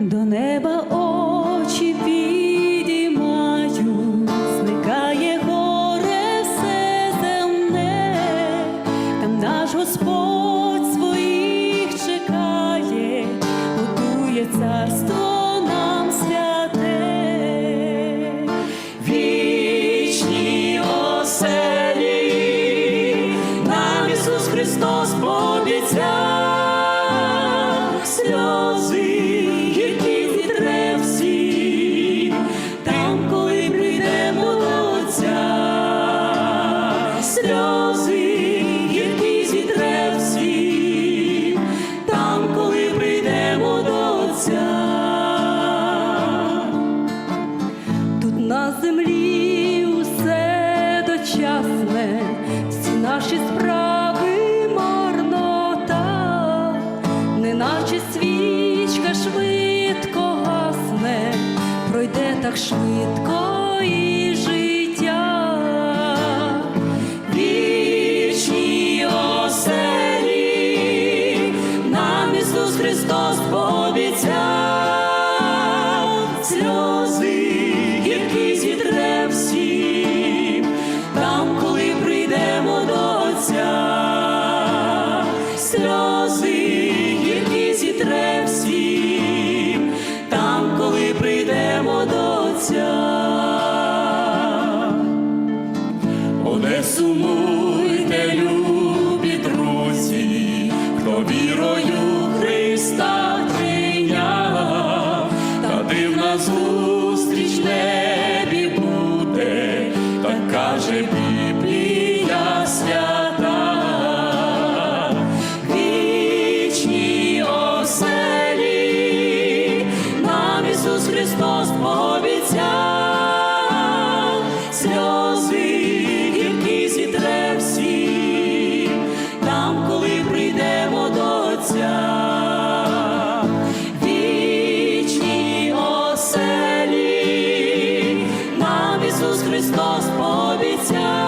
до неба очі підіймаю, зникає горе все земне, там наш Господь своїх чекає, готує царство. Христос пообіцяв сльози. Наші справи марнота, неначе свічка швидко гасне, пройде так швидко і життя. Вічні оселі нам Ісус Христос пообіцяв, сльози гіркі зітре всім, сльози гіркі зітре там, коли прийдемо до Отця. Сумуйте, любі друзі, хто вірою Христос пообіцяв, сльози гіркі зітре всі, там, коли прийдемо до вічні оселі, нам Ісус Христос пообіцяв.